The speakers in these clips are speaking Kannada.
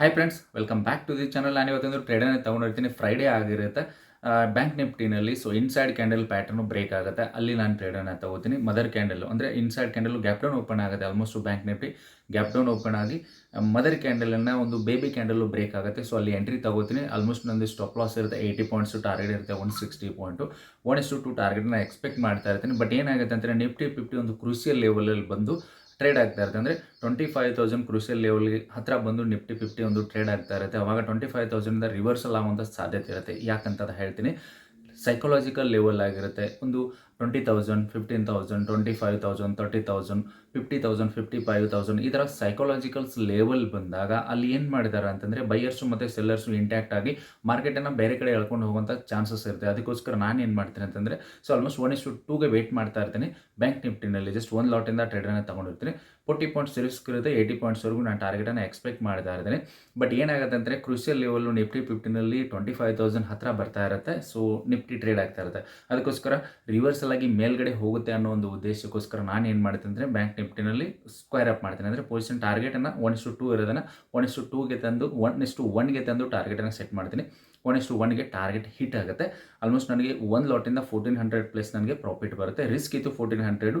Hi friends welcome back to the channel ನಾನು ಇವತ್ತೊಂದು ಟ್ರೇಡನ್ನ ತೊಗೊಂಡಿರ್ತೀನಿ. ಫ್ರೈಡೇ ಆಗಿರುತ್ತೆ. Bank ನಿಫ್ಟಿನಲ್ಲಿ so inside candle pattern break ಆಗುತ್ತೆ. ಅಲ್ಲಿ ನಾನು ಟ್ರೇಡನ್ನು ತಗೋತೀನಿ. ಮದರ್ ಕ್ಯಾಂಡಲ್ ಅಂದರೆ inside candle gap down open ಆಗುತ್ತೆ. Almost bank Nifty gap down open ಆಗಿ ಮದರ್ ಕ್ಯಾಂಡಲನ್ನು ಒಂದು ಬೇಬಿ ಕ್ಯಾಂಡಲ್ ಬ್ರೇಕ್ ಆಗುತ್ತೆ. ಸೊ ಅಲ್ಲಿ ಎಂಟ್ರಿ ತಗೋತೀನಿ. ಆಲ್ಮೋಸ್ಟ್ ನಂದು ಸ್ಟಾಪ್ ಲಾಸ್ ಇರುತ್ತೆ. ಏಯ್ಟಿ ಪಾಯಿಂಟ್ಸ್ ಟಾರ್ಗೆಟ್ ಇರುತ್ತೆ. One sixty point one is to ಟಾರ್ಗೆಟ್ನ expect ಮಾಡ್ತಾ ಇರ್ತೀನಿ. ಬಟ್ ಏನಾಗುತ್ತೆ ಅಂದರೆ ನಿಫ್ಟಿ ಫಿಫ್ಟಿ ಒಂದು ಕೃಷಿಯಲ್ ಲೆವೆಲಲ್ಲಿ ಬಂದು ಟ್ರೇಡ್ ಆಗ್ತಾ ಇರುತ್ತೆ. ಅಂದರೆ ಟ್ವೆಂಟಿ ಫೈವ್ ತೌಸಂಡ್ ಕ್ರೂಷಿಯಲ್ ಲೆವೆಲ್ಗೆ ಹತ್ತಿರ ಬಂದು ನಿಫ್ಟಿ ಫಿಫ್ಟಿ ಒಂದು ಟ್ರೇಡ್ ಆಗ್ತಾ ಇರುತ್ತೆ. ಅವಾಗ ಟ್ವೆಂಟಿ ಫೈವ್ ತೌಸಂಡಿಂದ ರಿವರ್ಸಲ್ ಆಗುವಂಥ ಸಾಧ್ಯತೆ ಇರುತ್ತೆ. ಯಾಕಂತ ಹೇಳ್ತೀನಿ. ಸೈಕಲಾಜಿಕಲ್ ಲೆವೆಲ್ ಆಗಿರುತ್ತೆ. ಒಂದು twenty thousand fifteen thousand twenty five thousand thirty thousand fifty thousand fifty five thousand ಈ ಥರ ಸೈಕಾಲಜಿಕಲ್ಸ್ ಲೆವೆಲ್ ಬಂದಾಗ ಅಲ್ಲಿ ಏನು ಮಾಡಿದ್ದಾರೆ ಅಂತಂದರೆ ಬೈಯರ್ಸು ಮತ್ತು ಸೆಲ್ಲರ್ಸು ಇಂಟ್ಯಾಕ್ಟ್ ಆಗಿ ಮಾರ್ಕೆಟನ್ನು ಬೇರೆ ಕಡೆ ಎಳ್ಕೊಂಡು ಹೋಗುವಂಥ ಚಾನ್ಸಸ್ ಇರುತ್ತೆ. ಅದಕ್ಕೋಸ್ಕರ ನಾನು ಏನು ಮಾಡ್ತೀನಿ ಅಂತಂದರೆ ಸೊ ಆಲ್ಮೋಸ್ಟ್ ಒನ್ ಇಷ್ಟು ಟೂಗೆ ವೆಯ್ಟ್ ಮಾಡ್ತಾ ಇರ್ತೀನಿ. ಬ್ಯಾಂಕ್ ನಿಫ್ಟಿನಲ್ಲಿ ಜಸ್ಟ್ ಒಂದು ಲಾಟಿಂದ ಟ್ರೇಡನ್ನು ತೊಗೊಂಡಿರ್ತೀನಿ. ಫೋರ್ಟಿ ಪಾಯಿಂಟ್ಸ್ ರಿಸ್ಕ್ ಇರುತ್ತೆ, ಏಯ್ಟಿ ಪಾಯಿಂಟ್ಸ್ವರೆಗೂ ನಾನು ಟಾರ್ಗೆಟನ್ನು ಎಕ್ಸ್ಪೆಕ್ಟ್ ಮಾಡ್ತಾ ಇದ್ದೇನೆ ಬಟ್ ಏನಾಗುತ್ತೆ ಅಂದರೆ ಕ್ರೂಷಿಯಲ್ ಲೆವೆಲ್ಲು ನಿಫ್ಟಿ ಫಿಫ್ಟಿನಲ್ಲಿ ಟ್ವೆಂಟಿ ಫೈವ್ ತೌಸಂಡ್ ಹತ್ರ ಬರ್ತಾ ಇರುತ್ತೆ. ಸೊ ನಿಫ್ಟಿ ಟ್ರೇಡ್ ಆಗ್ತಾ ಇರುತ್ತೆ. ಅದಕ್ಕೋಸ್ಕರ ರಿವರ್ಸಲ್ ಆಗಿ ಮೇಲ್ಗಡೆ ಹೋಗುತ್ತೆ ಅನ್ನೋ ಒಂದು ಉದ್ದೇಶಕ್ಕೋಸ್ಕರ ನಾನು ಏನು ಮಾಡ್ತೀನಿ ಅಂದರೆ ಬ್ಯಾಂಕ್ ನಿಫ್ಟಿನಲ್ಲಿ ಸ್ಕ್ವೇರ್ ಅಪ್ ಮಾಡ್ತೀನಿ. ಅಂದರೆ ಪೊಸಿಷನ್ ಟಾರ್ಗೆಟನ್ನು ಒನ್ ಇಸ್ಟು ಟೂ ಇರೋದನ್ನು ಒನ್ ಇಸ್ಟು ಟೂಗೆ ತಂದು ಒನ್ ಇಸ್ಟು ಒನ್ಗೆ ತಂದು ಟಾರ್ಗೆಟನ್ನು ಸೆಟ್ ಮಾಡ್ತೀನಿ. ಒನ್ ಇಸ್ಟು ಒನ್ಗೆ ಟಾರ್ಗೆಟ್ ಹಿಟ್ ಆಗುತ್ತೆ. ಆಲ್ಮೋಸ್ಟ್ ನನಗೆ ಒಂದು ಲಾಟಿಂದ ಫೋರ್ಟೀನ್ ಹಂಡ್ರೆಡ್ ಪ್ಲಸ್ ನನಗೆ ಪ್ರಾಫಿಟ್ ಬರುತ್ತೆ. ರಿಸ್ಕ್ ಇತ್ತು ಫೋರ್ಟೀನ್ ಹಂಡ್ರೆಡು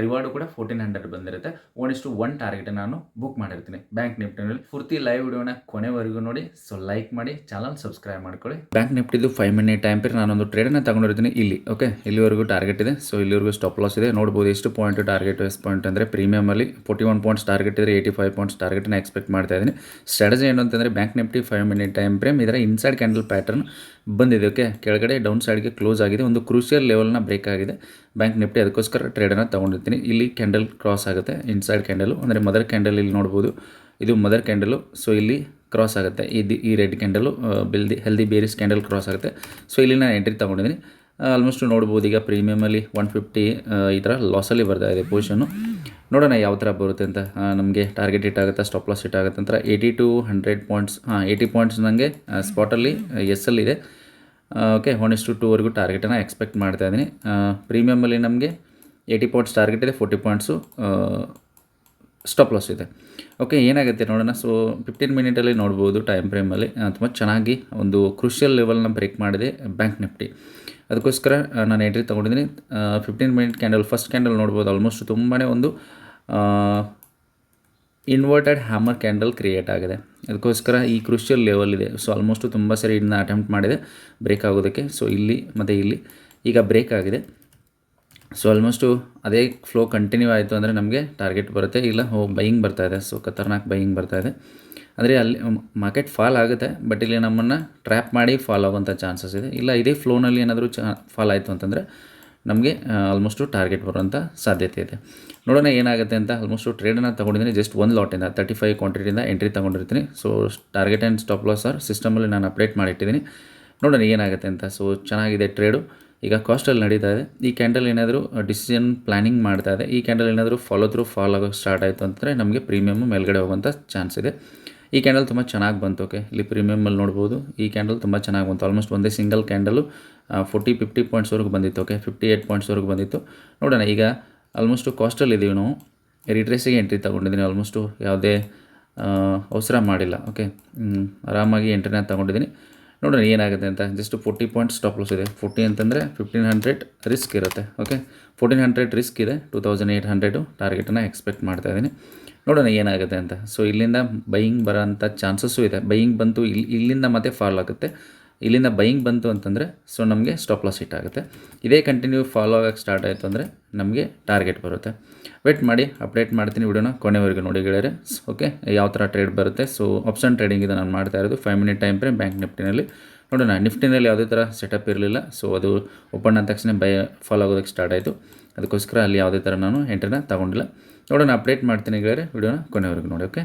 ರಿವಾರ್ಡು ಕೂಡ ಫೋರ್ಟೀನ್ ಹಂಡ್ರೆಡ್ ಬಂದಿರುತ್ತೆ. One is to one target ನಾನು ಬುಕ್ ಮಾಡಿರ್ತೀನಿ. ಬ್ಯಾಂಕ್ ನಿಫ್ಟಿನಲ್ಲಿ ಪೂರ್ತಿ ಲೈವ್ ವಿಡಿಯೋನ ಕೊನೆವರೆಗೂ ನೋಡಿ. ಸೊ ಲೈಕ್ ಮಾಡಿ ಚಾನಲ್ ಸಬ್ಸ್ಕ್ರೈಬ್ ಮಾಡ್ಕೊಳ್ಳಿ. ಬ್ಯಾಂಕ್ ನಿಫ್ಟಿದು ಫೈವ್ ಮಿನಿಟ್ ಟೈಮ್ ಪೀರ್ ನಾನೊಂದು ಟ್ರೇಡನ್ನು ತಗೊಂಡಿರ್ತೀನಿ ಇಲ್ಲಿ ಓಕೆ ಇಲ್ಲಿವರೆಗೂ ಟಾರ್ಗೆಟ್ ಇದೆ. ಸೊ ಇಲ್ಲಿವರೆಗೂ ಸ್ಟಾಪ್ ಲಾಸ್ ಇದೆ. ನೋಡ್ಬೋದು ಎಷ್ಟು ಪಾಯಿಂಟ್ ಟಾರ್ಗೆಟ್ ಎಷ್ಟು ಪಾಯಿಂಟ್ ಅಂದರೆ ಪ್ರೀಮಿಯಮಲ್ಲಿ ಫೋರ್ಟಿ ಒನ್ ಪಾಯಿಂಟ್ಸ್ ಟಾರ್ಗೆಟ್ ಇದ್ರೆ ಏಯ್ಟಿ ಫೈವ್ ಪಾಯಿಂಟ್ಸ್ ಟಾರ್ಗೆಟ್ನ ಎಕ್ಸ್ಪೆಕ್ಟ್ ಮಾಡ್ತಾ ಇದ್ದೀನಿ. ಸ್ಟ್ರಾಟಜಿ ಏನು ಅಂತಂದರೆ Bank Nifty five minute time frame ಇದರ ಇನ್ಸೈಡ್ ಕ್ಯಾಂಡಲ್ ಪ್ಯಾಟರ್ನ್ ಬಂದಿದೆ ಓಕೆ ಕೆಳಗಡೆ ಡೌನ್ ಸೈಡ್ಗೆ ಕ್ಲೋಸ್ ಆಗಿದೆ. ಒಂದು ಕ್ರೂಷಿಯಲ್ ಲೆವೆಲ್ನ ಬ್ರೇಕ್ ಆಗಿದೆ. ಬ್ಯಾಂಕ್ ನಿಫ್ಟಿ ಅದಕ್ಕೋಸ್ಕರ ಟ್ರೇಡನ್ನು ತೊಗೊಂಡಿರ್ತೀನಿ. ಇಲ್ಲಿ ಕ್ಯಾಂಡಲ್ ಕ್ರಾಸ್ ಆಗುತ್ತೆ. ಇನ್ಸೈಡ್ ಕ್ಯಾಂಡಲು ಅಂದರೆ ಮದರ್ ಕ್ಯಾಂಡಲ್ ಇಲ್ಲಿ ನೋಡ್ಬೋದು. ಇದು ಮದರ್ ಕ್ಯಾಂಡಲು ಸೊ ಇಲ್ಲಿ ಕ್ರಾಸ್ ಆಗುತ್ತೆ. ಇದು ಈ ರೆಡ್ ಕ್ಯಾಂಡಲು ಬಿಲ್ದಿ ಹೆಲ್ದಿ ಬೇರಿಸ್ ಕ್ಯಾಂಡಲ್ ಕ್ರಾಸ್ ಆಗುತ್ತೆ. ಸೊ ಇಲ್ಲಿ ನಾನು ಎಂಟ್ರಿ ತೊಗೊಂಡಿದ್ದೀನಿ ಆಲ್ಮೋಸ್ಟ್ ನೋಡ್ಬೋದು. ಈಗ ಪ್ರೀಮಿಯಮಲ್ಲಿ ಒನ್ ಫಿಫ್ಟಿ ಈ ಥರ ಲಾಸಲ್ಲಿ ಬರ್ತಾ ಇದೆ ಪೊಸಿಷನು ನೋಡೋಣ ಯಾವ ಥರ ಬರುತ್ತೆ ಅಂತ. ನಮಗೆ ಟಾರ್ಗೆಟ್ ಇಟ್ ಆಗುತ್ತೆ ಸ್ಟಾಪ್ ಲಾಸ್ ಇಟ್ ಆಗುತ್ತೆ ಅಂತ. ಏಯ್ಟಿ ಟು ಹಂಡ್ರೆಡ್ ಪಾಯಿಂಟ್ಸ್ ಹಾಂ ಏಯ್ಟಿ ಪಾಯಿಂಟ್ಸ್ ನನಗೆ ಸ್ಪಾಟಲ್ಲಿ ಎಸ್ ಇದೆ ಓಕೆ ಒನ್ ಇಸ್ ಟು ಟೂವರೆಗೂ ಟಾರ್ಗೆಟನ್ನು ಎಕ್ಸ್ಪೆಕ್ಟ್ ಮಾಡ್ತಾ ಇದ್ದೀನಿ. ಪ್ರೀಮಿಯಮಲ್ಲಿ ನಮಗೆ ಏಯ್ಟಿ ಪಾಯಿಂಟ್ಸ್ ಟಾರ್ಗೆಟ್ ಇದೆ ಫೋರ್ಟಿ ಪಾಯಿಂಟ್ಸು ಸ್ಟಾಪ್ ಲಾಸ್ ಇದೆ. ಓಕೆ ಏನಾಗುತ್ತೆ ನೋಡೋಣ. ಸೊ ಫಿಫ್ಟೀನ್ ಮಿನಿಟಲ್ಲಿ ನೋಡ್ಬೋದು ಟೈಮ್ ಫ್ರೇಮಲ್ಲಿ ತುಂಬ ಚೆನ್ನಾಗಿ ಒಂದು ಕ್ರೂಷಿಯಲ್ ಲೆವೆಲ್ನ ಬ್ರೇಕ್ ಮಾಡಿದೆ ಬ್ಯಾಂಕ್ ನಿಫ್ಟಿ ಅದಕ್ಕೋಸ್ಕರ ನಾನು ಎಂಟ್ರಿ ತೊಗೊಂಡಿದ್ದೀನಿ. Fifteen minute candle first candle ನೋಡ್ಬೋದು. ಆಲ್ಮೋಸ್ಟ್ ತುಂಬಾ ಒಂದು ಇನ್ವರ್ಟೆಡ್ ಹ್ಯಾಮರ್ ಕ್ಯಾಂಡಲ್ ಕ್ರಿಯೇಟ್ ಆಗಿದೆ. ಅದಕ್ಕೋಸ್ಕರ ಈ ಕ್ರೂಷಿಯಲ್ ಲೆವೆಲ್ ಇದೆ. ಸೊ ಆಲ್ಮೋಸ್ಟು ತುಂಬ ಸರಿ ಇದನ್ನ ಅಟೆಂಪ್ಟ್ ಮಾಡಿದೆ. ಬ್ರೇಕ್ ಆಗೋದಕ್ಕೆ. ಸೊ ಇಲ್ಲಿ ಮತ್ತು ಇಲ್ಲಿ ಈಗ ಬ್ರೇಕ್ ಆಗಿದೆ. ಸೊ ಆಲ್ಮೋಸ್ಟು ಅದೇ ಫ್ಲೋ ಕಂಟಿನ್ಯೂ ಆಯಿತು ಅಂದರೆ ನಮಗೆ ಟಾರ್ಗೆಟ್ ಬರುತ್ತೆ. ಇಲ್ಲ ಹೋ ಬೈಯಿಂಗ್ ಬರ್ತಾ ಇದೆ. ಸೊ ಖತರ್ನಾಕ್ ಬೈಯಿಂಗ್ ಬರ್ತಾ ಇದೆ. ಅಂದರೆ ಅಲ್ಲಿ ಮಾರ್ಕೆಟ್ ಫಾಲ್ ಆಗುತ್ತೆ. ಬಟ್ ಇಲ್ಲಿ ನಮ್ಮನ್ನು ಟ್ರ್ಯಾಪ್ ಮಾಡಿ ಫಾಲ್ ಆಗುವಂಥ ಚಾನ್ಸಸ್ ಇದೆ. ಇಲ್ಲ, ಇದೇ ಫ್ಲೋನಲ್ಲಿ ಏನಾದರೂ ಚ ಫಾಲ್ ಆಯಿತು ಅಂತಂದರೆ ನಮಗೆ ಆಲ್ಮೋಸ್ಟು ಟಾರ್ಗೆಟ್ ಬರುವಂಥ ಸಾಧ್ಯತೆ ಇದೆ. ನೋಡೋಣ ಏನಾಗುತ್ತೆ ಅಂತ ಆಲ್ಮೋಸ್ಟು ಟ್ರೇಡನ್ನು ತೊಗೊಂಡಿದ್ದೀನಿ ಜಸ್ಟ್ ಒಂದು ಲಾಟಿಂದ ತರ್ಟಿ ಫೈವ್ ಕ್ವಾಂಟಿಟಿಯಿಂದ entry ತೊಗೊಂಡಿರ್ತೀನಿ. So target and stop loss are ಸಿಸ್ಟಮಲ್ಲಿ ನಾನು ಅಪ್ಡೇಟ್ ಮಾಡಿಟ್ಟಿದ್ದೀನಿ. ನೋಡೋಣ ಏನಾಗುತ್ತೆ ಅಂತ. ಸೊ ಚೆನ್ನಾಗಿದೆ ಟ್ರೇಡು ಈಗ ಕಾಸ್ಟಲ್ಲಿ ನಡೀತಾ ಇದೆ. ಈ ಕ್ಯಾಂಡಲ್ ಏನಾದರೂ ಡಿಸಿಷನ್ ಪ್ಲ್ಯಾನಿಂಗ್ ಮಾಡ್ತಾ ಇದೆ. ಈ ಕ್ಯಾಂಡಲ್ ಏನಾದರೂ ಫಾಲೋ ಥ್ರೂ ಫಾಲೋ ಆಗೋಕ್ಕೆ ಸ್ಟಾರ್ಟ್ ಆಯಿತು ಅಂತಂದರೆ ನಮಗೆ ಪ್ರೀಮಿಯಮ್ ಮೇಲ್ಗಡೆ ಹೋಗುವಂಥ ಚಾನ್ಸ್ ಇದೆ. ಈ ಕ್ಯಾಂಡಲ್ ತುಂಬ ಚೆನ್ನಾಗಿ ಬಂತು ಓಕೆ ಇಲ್ಲಿ ಪ್ರೀಮಿಯಮಲ್ಲಿ ನೋಡ್ಬೋದು. ಈ ಕ್ಯಾಂಡಲ್ ತುಂಬ ಚೆನ್ನಾಗಿ ಬಂತು. ಆಲ್ಮೋಸ್ಟ್ ಒಂದೇ ಸಿಂಗಲ್ ಕ್ಯಾಂಡಲು ಫೋರ್ಟಿ ಫಿಫ್ಟಿ ಪಾಯಿಂಟ್ಸ್ವರೆಗೂ ಬಂದಿತ್ತು ಓಕೆ ಫಿಫ್ಟಿ ಏಯ್ಟ್ ಪಾಯಿಂಟ್ಸ್ವರೆಗೂ ಬಂದಿತ್ತು. ನೋಡೋಣ, ಈಗ ಆಲ್ಮೋಸ್ಟು ಕಾಸ್ಟಲ್ಲಿ ಇದ್ದೀವಿ ನಾವು. ರಿಟ್ರೇಸಿಗೆ ಎಂಟ್ರಿ ತೊಗೊಂಡಿದ್ದೀನಿ ಆಲ್ಮೋಸ್ಟು ಯಾವುದೇ ಅವಸರ ಮಾಡಿಲ್ಲ ಓಕೆ ಆರಾಮಾಗಿ ಎಂಟ್ರಿನ ತೊಗೊಂಡಿದ್ದೀನಿ. ನೋಡೋಣ ಏನಾಗುತ್ತೆ ಅಂತ. Just forty point stop loss ಇದೆ. ಫೋರ್ಟಿ ಅಂತಂದರೆ ಫಿಫ್ಟೀನ್ ಹಂಡ್ರೆಡ್ ರಿಸ್ಕ್ ಇರುತ್ತೆ ಓಕೆ ಫೋರ್ಟೀನ್ ಹಂಡ್ರೆಡ್ ರಿಸ್ಕ್ ಇದೆ. ಟೂ ತೌಸಂಡ್ ಏಯ್ಟ್ ಹಂಡ್ರೆಡು ಟಾರ್ಗೆಟನ್ನು ಎಕ್ಸ್ಪೆಕ್ಟ್ ಮಾಡ್ತಾ ಇದ್ದೀನಿ. ನೋಡೋಣ ಏನಾಗುತ್ತೆ ಅಂತ. ಸೊ ಇಲ್ಲಿಂದ ಬೈಯಿಂಗ್ ಬರೋಂಥ ಚಾನ್ಸಸ್ಸು ಇದೆ. ಬೈಯಿಂಗ್ ಬಂತು ಇಲ್ಲಿ ಇಲ್ಲಿಂದ ಮತ್ತೆ ಫಾಲ್ ಆಗುತ್ತೆ. ಇಲ್ಲಿಂದ ಬೈಯಿಂಗ್ ಬಂತು ಅಂತಂದರೆ ಸೊ ನಮಗೆ ಸ್ಟಾಪ್ ಲಾಸ್ ಹಿಟ್ ಆಗುತ್ತೆ. ಇದೇ ಕಂಟಿನ್ಯೂ ಫಾಲೋ ಆಗಕ್ಕೆ ಸ್ಟಾರ್ಟ್ ಆಯಿತು ಅಂದರೆ, ನಮಗೆ ಟಾರ್ಗೆಟ್ ಬರುತ್ತೆ. ವೆಯ್ಟ್ ಮಾಡಿ ಅಪ್ಡೇಟ್ ಮಾಡ್ತೀನಿ ವಿಡಿಯೋನ ಕೊನೆವರೆಗೂ ನೋಡಿ ಗೆಳೆಯರೆ. ಓಕೆ ಯಾವ ಥರ ಟ್ರೇಡ್ ಬರುತ್ತೆ? ಸೊ ಆಪ್ಷನ್ ಟ್ರೇಡಿಂಗ್ ಇದು ನಾನು ಮಾಡ್ತಾ ಇರೋದು. Five minute time frame bank ನಿಫ್ಟಿನಲ್ಲಿ ನೋಡೋಣ ನಿಫ್ಟಿನಲ್ಲಿ ಯಾವುದೇ ಥರ ಸೆಟಪ್ ಇರಲಿಲ್ಲ. ಸೊ ಅದು ಓಪನ್ ಆದ ತಕ್ಷಣ ಬೈ ಫಾಲೋ ಆಗೋದಕ್ಕೆ ಸ್ಟಾರ್ಟ್ ಆಯಿತು. ಅದಕ್ಕೋಸ್ಕರ ಅಲ್ಲಿ ಯಾವುದೇ ಥರ ನಾನು ಎಂಟ್ರಿನ ತಗೊಂಡಿಲ್ಲ. ನೋಡೋಣ ಅಪ್ಡೇಟ್ ಮಾಡ್ತೀನಿ ಗೆಳೆಯರೆ ವಿಡಿಯೋನ ಕೊನೆವರೆಗೂ ನೋಡಿ ಓಕೆ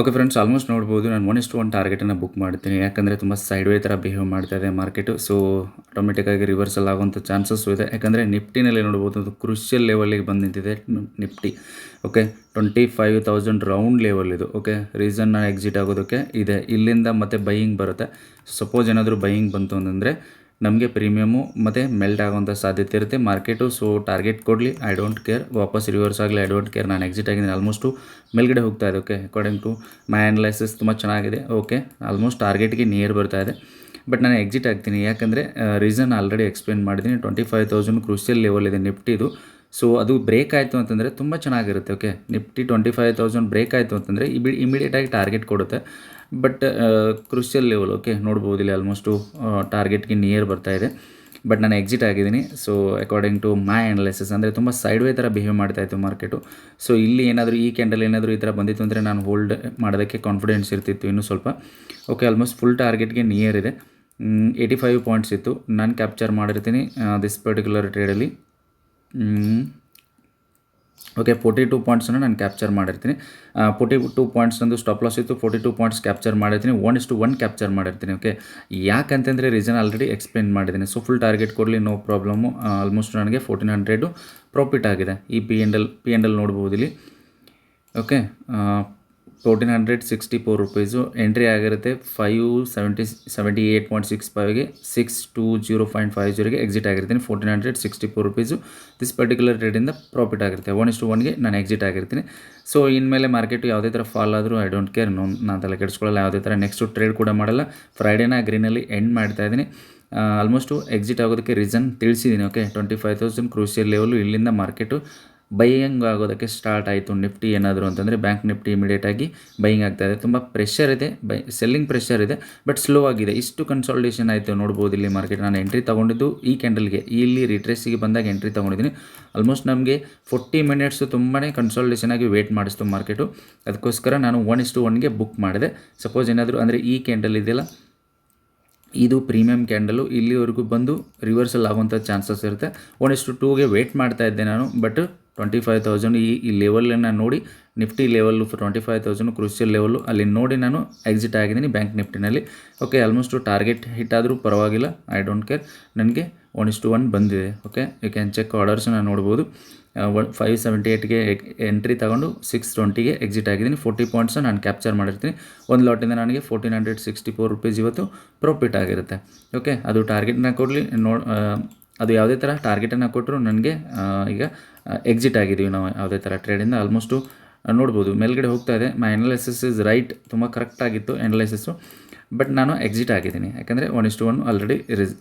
ಓಕೆ ಫ್ರೆಂಡ್ಸ್ ಆಲ್ಮೋಸ್ಟ್ ನೋಡ್ಬೋದು. ನಾನು ಒನ್ ಇಷ್ಟು ಒನ್ ಟಾರ್ಗೆಟನ್ನು ಬುಕ್ ಮಾಡ್ತೀನಿ. ಯಾಕಂದರೆ ತುಂಬ ಸೈಡ್ ವೇ ಥರ ಬಿಹೇವ್ ಮಾಡ್ತಾ ಇದೆ ಮಾರ್ಕೆಟು ಸೊ ಆಟೋಮೆಟಿಕ್ಕಾಗಿ ರಿವರ್ಸಲ್ ಆಗುವಂಥ ಚಾನ್ಸಸ್ಸು ಇದೆ. ಯಾಕಂದರೆ ನಿಫ್ಟಿನಲ್ಲಿ ನೋಡ್ಬೋದು, ಅದು ಕ್ರುಷಿಯಲ್ ಲೆವೆಲಿಗೆ ಬಂದು ನಿಂತಿದೆ Nifty. Okay twenty five thousand round level ಇದು. ಓಕೆ ರೀಸನ್ ನಾನು ಎಕ್ಸಿಟ್ ಆಗೋದಕ್ಕೆ ಇದೆ. ಇಲ್ಲಿಂದ ಮತ್ತೆ ಬೈಯಿಂಗ್ ಬರುತ್ತೆ. ಸಪೋಸ್ ಏನಾದರೂ ಬೈಯಿಂಗ್ ಬಂತು ಅಂತಂದರೆ ನಮಗೆ ಪ್ರೀಮಿಯಮು ಮತ್ತು ಮೆಲ್ಟ್ ಆಗೋಂಥ ಸಾಧ್ಯತೆ ಇರುತ್ತೆ. ಮಾರ್ಕೆಟು ಸೊ ಟಾರ್ಗೆಟ್ ಕೊಡಲಿ. ಐ ಡೋಂಟ್ ಕೇರ್ ವಾಪಸ್ ರಿವರ್ಸ್ ಆಗಲಿ ಐ ಡೋಂಟ್ ಕೇರ್ ನಾನು ಎಕ್ಸಿಟ್ ಆಗಿದ್ದೀನಿ. ಆಲ್ಮೋಸ್ಟು ಮೇಲ್ಗಡೆ ಹೋಗ್ತಾ ಇದೆ okay according to my analysis ತುಂಬ ಚೆನ್ನಾಗಿದೆ ಓಕೆ ಆಲ್ಮೋಸ್ಟ್ ಟಾರ್ಗೆಟ್ಗೆ ನಿಯರ್ ಬರ್ತಾ ಇದೆ. ಬಟ್ ನಾನು ಎಕ್ಸಿಟ್ ಆಗ್ತೀನಿ. ಯಾಕಂದರೆ ರೀಸನ್ ಆಲ್ರೆಡಿ ಎಕ್ಸ್ಪ್ಲೇನ್ ಮಾಡಿದ್ದೀನಿ. Twenty five thousand crucial level ಇದೆ. ನಿಫ್ಟಿದು ಸೊ ಅದು ಬ್ರೇಕ್ ಆಯಿತು ಅಂತಂದರೆ ತುಂಬ ಚೆನ್ನಾಗಿರುತ್ತೆ okay Nifty twenty five thousand break ಆಯಿತು ಅಂತಂದರೆ ಇಬಿ ಇಮಿಡಿಯೇಟಾಗಿ ಟಾರ್ಗೆಟ್ ಕೊಡುತ್ತೆ. ಬಟ್ ಕ್ರೂಷಿಯಲ್ ಲೆವೆಲ್ ಓಕೆ ನೋಡ್ಬೋದು, ಇಲ್ಲಿ ಆಲ್ಮೋಸ್ಟು ಟಾರ್ಗೆಟ್ಗೆ ನಿಯರ್ ಬರ್ತಾ ಇದೆ. ಬಟ್ ನಾನು ಎಕ್ಸಿಟ್ ಆಗಿದ್ದೀನಿ. So according to my analysis ಅಂದರೆ ತುಂಬ ಸೈಡ್ ವೇ ಥರ ಬಿಹೇವ್ ಮಾಡ್ತಾ ಇತ್ತು ಮಾರ್ಕೆಟು ಸೊ ಇಲ್ಲಿ ಏನಾದರೂ ಈ ಕ್ಯಾಂಡಲ್ ಏನಾದರೂ ಈ ಥರ ಬಂದಿತ್ತು ಅಂದರೆ ನಾನು ಹೋಲ್ಡ್ ಮಾಡೋದಕ್ಕೆ ಕಾನ್ಫಿಡೆನ್ಸ್ ಇರ್ತಿತ್ತು ಇನ್ನೂ ಸ್ವಲ್ಪ. ಓಕೆ ಆಲ್ಮೋಸ್ಟ್ ಫುಲ್ ಟಾರ್ಗೆಟ್ಗೆ ನಿಯರ್ ಇದೆ. ಏಯ್ಟಿ ಫೈವ್ ಪಾಯಿಂಟ್ಸ್ ಇತ್ತು. ನಾನು ಕ್ಯಾಪ್ಚರ್ ಮಾಡಿರ್ತೀನಿ ದಿಸ್ ಪರ್ಟಿಕ್ಯುಲರ್ ಟ್ರೇಡಲ್ಲಿ ಓಕೆ ಫೋರ್ಟಿ ಟು ಪಾಯಿಂಟ್ಸನ್ನು ನಾನು ಕ್ಯಾಪ್ಚರ್ ಮಾಡಿರ್ತೀನಿ. ಫೋರ್ಟಿ ಟೂ ಪಾಯಿಂಟ್ಸ್ ಒಂದು ಸ್ಟಾಪ್ ಲಾಸ್ ಇತ್ತು. ಫೋರ್ಟಿ ಟೂ ಪಾಯಿಂಟ್ಸ್ ಕ್ಯಾಪ್ಚರ್ ಮಾಡಿರ್ತೀನಿ one is to one capture ಮಾಡಿರ್ತೀನಿ ಓಕೆ ಯಾಕಂತಂದರೆ ರೀಸನ್ ಆಲ್ರೆಡಿ ಎಕ್ಸ್ಪ್ಲೇನ್ ಮಾಡಿದ್ದೀನಿ. ಸೊ ಫುಲ್ ಟಾರ್ಗೆಟ್ ಕೊಡಲಿ ನೋ ಪ್ರಾಬ್ಲಮ್ಮು ಆಲ್ಮೋಸ್ಟ್ ನನಗೆ ಫೋರ್ಟೀನ್ ಹಂಡ್ರೆಡು ಪ್ರಾಫಿಟ್ ಆಗಿದೆ. ಈ P and L P and L ನೋಡ್ಬೋದು ಇಲ್ಲಿ. Okay fourteen hundred sixty four rupees entry ಆಗಿರುತ್ತೆ five seventy seventy eight point six ಫೈವ್ಗೆ six two zero point five ಜೀರೋಗೆ exit ಆಗಿರ್ತೀನಿ fourteen hundred sixty four rupees this particular ರೇಟಿಂದ profit ಆಗಿರುತ್ತೆ. ಒನ್ ಇಷ್ಟು ಒನ್ಗೆ ನಾನು ಎಕ್ಸಿಟ್ ಆಗಿರ್ತೀನಿ. ಸೊ ಇನ್ಮೇಲೆ ಮಾರ್ಕೆಟು ಯಾವುದೇ ಥರ ಫಾಲ್ ಆದರೂ ಐ ಡೋಂಟ್ ಕೇರ್ ನೋ, ನಾನು ತಲೆ ಕೆಡಿಸ್ಕೊಳ್ಳಲ್ಲ, ಯಾವುದೇ ಥರ ನೆಕ್ಸ್ಟು ಟ್ರೇಡ್ ಕೂಡ ಮಾಡಲ್ಲ. ಫ್ರೈಡೇನ ಗ್ರೀನಲ್ಲಿ ಎಂಡ್ ಮಾಡ್ತಾ ಇದ್ದೀನಿ. ಆಲ್ಮೋಸ್ಟು ಎಕ್ಸಿಟ್ ಆಗೋದಕ್ಕೆ reason ತಿಳಿಸಿದ್ದೀನಿ okay twenty five thousand crucial level ಇಲ್ಲಿಂದ ಮಾರ್ಕೆಟು ಬೈಯಿಂಗ್ ಆಗೋದಕ್ಕೆ ಸ್ಟಾರ್ಟ್ ಆಯಿತು. ನಿಫ್ಟಿ ಏನಾದರೂ ಅಂತಂದರೆ ಬ್ಯಾಂಕ್ ನಿಫ್ಟಿ ಇಮಿಡಿಯೇಟಾಗಿ ಬೈಯಿಂಗ್ ಆಗ್ತಾ ಇದೆ. ತುಂಬ ಪ್ರೆಷರ್ ಇದೆ, ಬೈ ಸೆಲ್ಲಿಂಗ್ ಪ್ರೆಷರ್ ಇದೆ ಬಟ್ ಸ್ಲೋ ಆಗಿದೆ. ಇಷ್ಟು ಕನ್ಸಾಲ್ಟೇಷನ್ ಆಯಿತು ನೋಡ್ಬೋದು ಇಲ್ಲಿ ಮಾರ್ಕೆಟ್ ನಾನು ಎಂಟ್ರಿ ತೊಗೊಂಡಿದ್ದು ಈ ಕ್ಯಾಂಡಲ್ಗೆ ಇಲ್ಲಿ ರಿಟ್ರೆಸ್ಸಿಗೆ ಬಂದಾಗ ಎಂಟ್ರಿ ತೊಗೊಂಡಿದ್ದೀನಿ. ಆಲ್ಮೋಸ್ಟ್ ನಮಗೆ ಫೋರ್ಟಿ ಮಿನಿಟ್ಸು ತುಂಬಾ ಕನ್ಸಾಲ್ಟೇಷನ್ ಆಗಿ ವೇಟ್ ಮಾಡಿಸ್ತು ಮಾರ್ಕೆಟು ಅದಕ್ಕೋಸ್ಕರ ನಾನು ಒನ್ ಇಸ್ಟು ಒನ್ಗೆ ಬುಕ್ ಮಾಡಿದೆ. ಸಪೋಸ್ ಏನಾದರೂ ಅಂದರೆ ಈ ಕ್ಯಾಂಡಲ್ ಇದೆಯಲ್ಲ, ಇದು ಪ್ರೀಮಿಯಂ ಕ್ಯಾಂಡಲು ಇಲ್ಲಿವರೆಗೂ ಬಂದು ರಿವರ್ಸಲ್ ಆಗುವಂಥ ಚಾನ್ಸಸ್ ಇರುತ್ತೆ. ಒನ್ ಇಷ್ಟು ಟೂಗೆ ವೇಟ್ ಮಾಡ್ತಾ ಇದ್ದೆ ನಾನು ಬಟ್ ಟ್ವೆಂಟಿ ಫೈವ್ ತೌಸಂಡ್ ಈ ಈ ಲೆವೆಲನ್ನು ನೋಡಿ Nifty level twenty five thousand crucial level ಅಲ್ಲಿ ನೋಡಿ ನಾನು ಎಕ್ಸಿಟ್ ಆಗಿದ್ದೀನಿ ಬ್ಯಾಂಕ್ ನಿಫ್ಟಿನಲ್ಲಿ. ಓಕೆ ಆಲ್ಮೋಸ್ಟು ಟಾರ್ಗೆಟ್ ಹಿಟ್ ಆದರೂ ಪರವಾಗಿಲ್ಲ ಐ ಡೋಂಟ್ ಕೇರ್ ನನಗೆ ಒನ್ ಇಷ್ಟು ಒನ್ ಬಂದಿದೆ ಓಕೆ ಯು ಕ್ಯಾನ್ ಚೆಕ್ ಆರ್ಡರ್ಸ್ನ ನೋಡ್ಬೋದು. ಒನ್ ಫೈವ್ ಸೆವೆಂಟಿ ಏಯ್ಟ್ಗೆ ಎಂಟ್ರಿ ತಗೊಂಡು ಸಿಕ್ಸ್ ಟ್ವೆಂಟಿಗೆ ಎಕ್ಸಿಟ್ ಆಗಿದ್ದೀನಿ. ಫೋರ್ಟಿ ಪಾಯಿಂಟ್ಸ್ ನಾನು ಕ್ಯಾಪ್ಚರ್ ಮಾಡಿರ್ತೀನಿ. ಒಂದು ಲಾಟಿಂದ ನನಗೆ fourteen hundred sixty four rupees ಇವತ್ತು ಪ್ರಾಫಿಟ್ ಆಗಿರುತ್ತೆ. ಓಕೆ ಅದು ಟಾರ್ಗೆಟ್ನ ಕೊಡಲಿ ನೋಡ್ ಅದು ಯಾವುದೇ ಥರ ಟಾರ್ಗೆಟನ್ನು ಕೊಟ್ಟರು ನನಗೆ ಈಗ ಎಕ್ಸಿಟ್ ಆಗಿದ್ದೀವಿ ನಾವು ಯಾವುದೇ ಥರ ಟ್ರೇಡಿಂದ ಆಲ್ಮೋಸ್ಟು ನೋಡ್ಬೋದು, ಮೇಲ್ಗಡೆ ಹೋಗ್ತಾ ಇದೆ. ಮೈ ಅನಲೈಸಿಸ್ ಇಸ್ ರೈಟ್ ತುಂಬ ಕರೆಕ್ಟಾಗಿತ್ತು ಅನಲೈಸಿಸ್ಸು ಬಟ್ ನಾನು ಎಕ್ಸಿಟ್ ಆಗಿದ್ದೀನಿ. ಯಾಕೆಂದರೆ one is to one already risk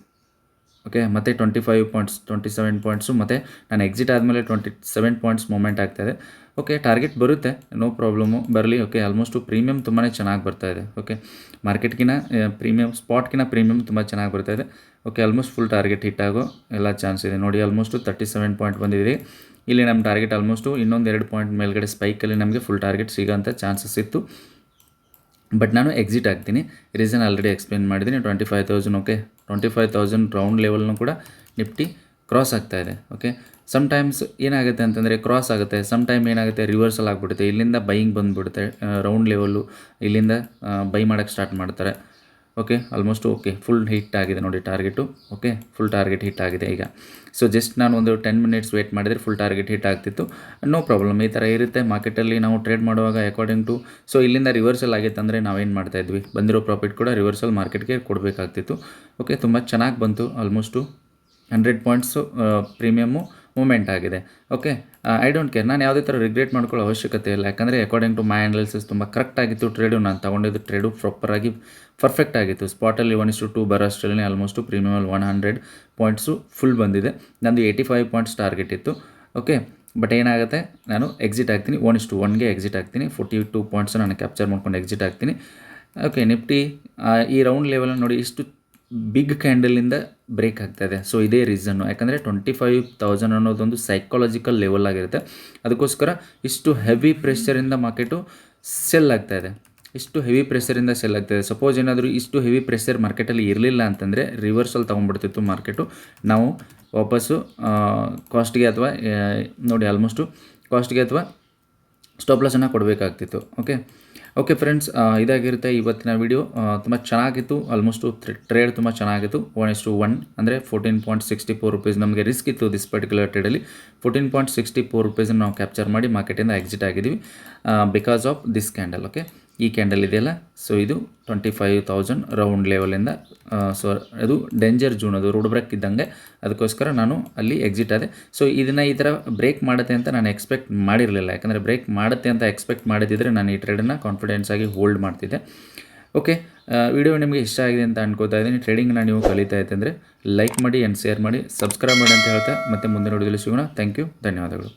okay ಮತ್ತು twenty five points twenty seven points ಮತ್ತು ನಾನು ಎಕ್ಸಿಟ್ ಆದಮೇಲೆ ಟ್ವೆಂಟಿ ಸೆವೆನ್ ಪಾಯಿಂಟ್ಸ್ ಮೂಮೆಂಟ್ ಆಗ್ತಾಯಿದೆ ಓಕೆ ಟಾರ್ಗೆಟ್ ಬರುತ್ತೆ ನೋ ಪ್ರಾಬ್ಲಮ್ಮು ಬರಲಿ ಓಕೆ ಆಲ್ಮೋಸ್ಟು ಪ್ರೀಮಿಯಮ್ ತುಂಬಾ ಚೆನ್ನಾಗಿ ಬರ್ತಾ ಇದೆ ಓಕೆ ಮಾರ್ಕೆಟ್ಗಿನ ಪ್ರೀಮಿಯಮ್ ಸ್ಪಾಟ್ಗಿನ ಪ್ರೀಮಿಯಮ್ ತುಂಬ ಚೆನ್ನಾಗಿ ಬರ್ತಾ ಇದೆ. Okay almost full target hit ಆಗೋ ಎಲ್ಲ ಚಾನ್ಸ್ ಇದೆ. ನೋಡಿ ಆಲ್ಮೋಸ್ಟು ತರ್ಟಿ ಸೆವೆನ್ ಪಾಯಿಂಟ್ ಬಂದಿದೆ ಇಲ್ಲಿ ನಮ್ಮ ಟಾರ್ಗೆಟ್ ಆಲ್ಮೋಸ್ಟು ಇನ್ನೊಂದು ಎರಡು ಪಾಯಿಂಟ್ ಮೇಲ್ಗಡೆ ಸ್ಪೈಕಲ್ಲಿ ನಮಗೆ ಫುಲ್ ಟಾರ್ಗೆಟ್ ಸಿಗೋಂಥ ಚಾನ್ಸಸ್ ಇತ್ತು. ಬಟ್ ನಾನು ಎಕ್ಸಿಟ್ ಆಗ್ತೀನಿ. ರೀಸನ್ ಆಲ್ರೆಡಿ ಎಕ್ಸ್ಪ್ಲೇನ್ ಮಾಡಿದ್ದೀನಿ. Twenty five okay twenty five thousand round ಲೆವೆಲ್ನೂ ಕೂಡ ನಿಫ್ಟಿ ಕ್ರಾಸ್ ಆಗ್ತಾ ಇದೆ ಓಕೆ ಸಮ್ಟೈಮ್ಸ್ ಏನಾಗುತ್ತೆ ಅಂತಂದರೆ ಕ್ರಾಸ್ ಆಗುತ್ತೆ ಸಮ್ ಟೈಮ್ ಏನಾಗುತ್ತೆ ರಿವರ್ಸಲ್ ಆಗಿಬಿಡುತ್ತೆ. ಇಲ್ಲಿಂದ ಬೈಯಿಂಗ್ ಬಂದುಬಿಡುತ್ತೆ ರೌಂಡ್ ಲೆವೆಲ್ಲು ಇಲ್ಲಿಂದ ಬೈ ಮಾಡೋಕ್ಕೆ ಸ್ಟಾರ್ಟ್ ಮಾಡ್ತಾರೆ okay almost okay full hit ಆಗಿದೆ ನೋಡಿ target okay full target hit ಆಗಿದೆ ಈಗ. ಸೊ ಜಸ್ಟ್ ನಾನು ಒಂದು ಟೆನ್ ಮಿನಿಟ್ಸ್ ವೇಟ್ ಮಾಡಿದರೆ ಫುಲ್ ಟಾರ್ಗೆಟ್ ಹಿಟ್ ಆಗ್ತಿತ್ತು. ನೋ ಪ್ರಾಬ್ಲಮ್ ಈ ಥರ ಇರುತ್ತೆ. ಮಾರ್ಕೆಟಲ್ಲಿ ನಾವು ಟ್ರೇಡ್ ಮಾಡುವಾಗ ಅಕಾರ್ಡಿಂಗ್ ಟು ಸೊ ಇಲ್ಲಿಂದ ರಿವರ್ಸಲ್ ಆಗಿತ್ತು ಅಂದರೆ ನಾವೇನು ಮಾಡ್ತಾಯಿದ್ವಿ ಬಂದಿರೋ ಪ್ರಾಫಿಟ್ ಕೂಡ ರಿವರ್ಸಲ್ ಮಾರ್ಕೆಟ್ಗೆ ಕೊಡಬೇಕಾಗ್ತಿತ್ತು ಓಕೆ ತುಂಬ ಚೆನ್ನಾಗಿ ಬಂತು. Almost hundred points premium moment ಆಗಿದೆ. ಓಕೆ ಐ ಡೋಂಟ್ ಕೇರ್ ನಾನು ಯಾವುದೇ ಥರ ರಿಗ್ರೆಟ್ ಮಾಡ್ಕೊಳ್ಳೋ ಅವಶ್ಯಕತೆ ಇಲ್ಲ. ಯಾಕಂದರೆ ಅಕಾರ್ಡಿಂಗ್ ಟು ಮೈ ಅನಾಲಿಸಿಸ್ ತುಂಬ ಕರೆಕ್ಟ್ ಆಗಿತ್ತು ಟ್ರೇಡು ನಾನು ತೊಗೊಂಡಿದ್ದು ಟ್ರೇಡು ಪ್ರಾಪರಾಗಿ ಪರ್ಫೆಕ್ಟ್ ಆಗಿತ್ತು. ಸ್ಪಾಟಲ್ಲಿ ಒನ್ ಇಸ್ಟು ಟೂ ಬರೋ ಅಷ್ಟರಲ್ಲಿ ಆಲ್ಮೋಸ್ಟು ಪ್ರೀಮಿಯಮಲ್ಲಿ ಒನ್ ಹಂಡ್ರೆಡ್ ಪಾಯಿಂಟ್ಸು ಫುಲ್ ಬಂದಿದೆ. ನಂದು ಏಯ್ಟಿ ಫೈವ್ ಪಾಯಿಂಟ್ಸ್ ಟಾರ್ಗೆಟ್ ಇತ್ತು. ಓಕೆ ಬಟ್ ಏನಾಗುತ್ತೆ? ನಾನು ಎಕ್ಸಿಟ್ ಆಗ್ತೀನಿ. ಒನ್ ಇಸ್ಟು ಒನ್ಗೆ ಎಕ್ಸಿಟ್ ಆಗ್ತೀನಿ. ಫೋರ್ಟಿ ಟೂ ಪಾಯಿಂಟ್ಸ್ ನಾನು ಕ್ಯಾಪ್ಚರ್ ಮಾಡ್ಕೊಂಡು ಎಕ್ಸಿಟ್ ಆಗ್ತೀನಿ. ಓಕೆ ನಿಫ್ಟಿ ಈ ರೌಂಡ್ ಲೆವೆಲನ್ನು ನೋಡಿ ಇಷ್ಟು ಬಿಗ್ ಕ್ಯಾಂಡಲಿಂದ ಬ್ರೇಕ್ ಆಗ್ತಾ ಇದೆ ಸೊ ಇದೇ ರೀಸನ್ನು ಯಾಕಂದರೆ ಟ್ವೆಂಟಿ ಫೈವ್ ತೌಸಂಡ್ ಅನ್ನೋದೊಂದು ಸೈಕಾಲಜಿಕಲ್ ಲೆವೆಲ್ ಆಗಿರುತ್ತೆ. ಅದಕ್ಕೋಸ್ಕರ ಇಷ್ಟು ಹೆವಿ ಪ್ರೆಷರಿಂದ ಮಾರ್ಕೆಟು ಸೆಲ್ ಆಗ್ತಾ ಇದೆ. ಇಷ್ಟು ಹೆವಿ ಪ್ರೆಷರಿಂದ ಸೆಲ್ ಆಗ್ತಾಯಿದೆ ಸಪೋಸ್ ಏನಾದರೂ ಇಷ್ಟು ಹೆವಿ ಪ್ರೆಷರ್ ಮಾರ್ಕೆಟಲ್ಲಿ ಇರಲಿಲ್ಲ ಅಂತಂದರೆ ರಿವರ್ಸಲ್ ತೊಗೊಂಡ್ಬಿಡ್ತಿತ್ತು ಮಾರ್ಕೆಟು ನಾವು ವಾಪಸ್ಸು ಕಾಸ್ಟ್ಗೆ ಅಥವಾ ನೋಡಿ ಆಲ್ಮೋಸ್ಟು ಕಾಸ್ಟ್ಗೆ ಅಥವಾ ಸ್ಟಾಪ್ ಲಾಸನ್ನು ಕೊಡಬೇಕಾಗ್ತಿತ್ತು. ಓಕೆ ಓಕೆ ಫ್ರೆಂಡ್ಸ್ ಇದಾಗಿರುತ್ತೆ ಇವತ್ತಿನ ವಿಡಿಯೋ ತುಂಬ ಚೆನ್ನಾಗಿತ್ತು. ಆಲ್ಮೋಸ್ಟು ಟ್ರೇಡ್ ತುಂಬ ಚೆನ್ನಾಗಿತ್ತು. ಒನ್ ಇಸ್ ಟು ಒನ್ ಅಂದರೆ fourteen point sixty four rupees ನಮಗೆ ರಿಸ್ಕ್ ಇತ್ತು ದಿಸ್ ಪರ್ಟಿಕ್ಯುಲರ್ ಟ್ರೇಡಲ್ಲಿ ಫೋರ್ಟೀನ್ ಪಾಯಿಂಟ್ ಸಿಕ್ಸ್ಟಿ ಫೋರ್ ರುಪೀಸನ್ನು ನಾವು ಕ್ಯಾಪ್ಚರ್ ಮಾಡಿ ಮಾರ್ಕೆಟಿಂದ ಎಕ್ಸಿಟ್ ಆಗಿದ್ದೀವಿ because of this candle okay ಈ ಕ್ಯಾಂಡಲ್ ಇದೆಯಲ್ಲ? ಸೊ ಇದು ಟ್ವೆಂಟಿ ಫೈವ್ ತೌಸಂಡ್ ರೌಂಡ್ ಲೆವೆಲಿಂದ ಸೊ ಅದು ಡೇಂಜರ್ ಜೂನ್ ಅದು ರೋಡ್ ಬ್ರೇಕ್ ಇದ್ದಂಗೆ. ಅದಕ್ಕೋಸ್ಕರ ನಾನು ಅಲ್ಲಿ ಎಕ್ಸಿಟ್ ಆದೆ. ಸೊ ಇದನ್ನು ಈ ಥರ ಬ್ರೇಕ್ ಮಾಡುತ್ತೆ ಅಂತ ನಾನು ಎಕ್ಸ್ಪೆಕ್ಟ್ ಮಾಡಿರಲಿಲ್ಲ. ಯಾಕಂದರೆ ಬ್ರೇಕ್ ಮಾಡುತ್ತೆ ಅಂತ ಎಕ್ಸ್ಪೆಕ್ಟ್ ಮಾಡಿದ್ದಿದ್ರೆ ನಾನು ಈ ಟ್ರೇಡನ್ನು ಕಾನ್ಫಿಡೆನ್ಸ್ ಆಗಿ ಹೋಲ್ಡ್ ಮಾಡ್ತಿದ್ದೆ. ಓಕೆ ವಿಡಿಯೋ ನಿಮಗೆ ಇಷ್ಟ ಆಗಿದೆ ಅಂತ ಅನ್ಕೋತಾ ಇದ್ದೀನಿ. ಟ್ರೇಡಿಂಗ್ನ ನೀವು ಕಲಿತಾ ಇದ್ದಂದರೆ ಲೈಕ್ ಮಾಡಿ ಆ್ಯಂಡ್ ಶೇರ್ ಮಾಡಿ ಸಬ್ಸ್ಕ್ರೈಬ್ ಮಾಡಿ ಅಂತ ಹೇಳ್ತಾ ಮತ್ತೆ ಮುಂದಿನ ವಿಡಿಯೋದಲ್ಲಿ ಸಿಗೋಣ. ಥ್ಯಾಂಕ್ ಯು ಧನ್ಯವಾದಗಳು.